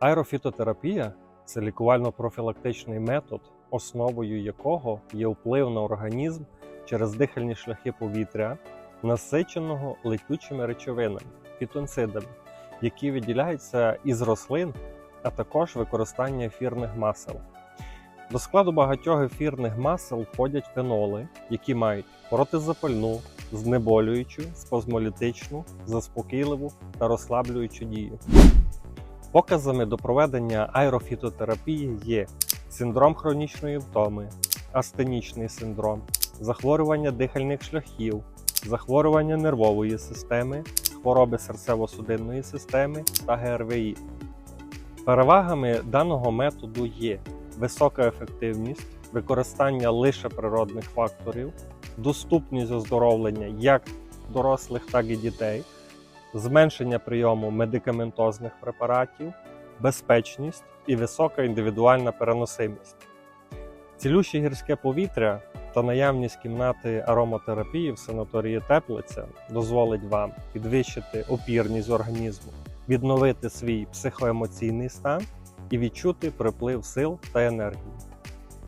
Аерофітотерапія це лікувально-профілактичний метод, основою якого є вплив на організм через дихальні шляхи повітря, насиченого летючими речовинами, фітонцидами, які виділяються із рослин, а також використання ефірних масел. До складу багатьох ефірних масел входять феноли, які мають протизапальну, знеболюючу, спазмолітичну, заспокійливу та розслаблюючу дію. Показами до проведення аерофітотерапії є синдром хронічної втоми, астенічний синдром, захворювання дихальних шляхів, захворювання нервової системи, хвороби серцево-судинної системи та ГРВІ. Перевагами даного методу є висока ефективність, використання лише природних факторів, доступність оздоровлення як дорослих, так і дітей, зменшення прийому медикаментозних препаратів, безпечність і висока індивідуальна переносимість. Цілюще гірське повітря та наявність кімнати ароматерапії в санаторії Теплиця дозволить вам підвищити опірність організму, відновити свій психоемоційний стан і відчути приплив сил та енергії.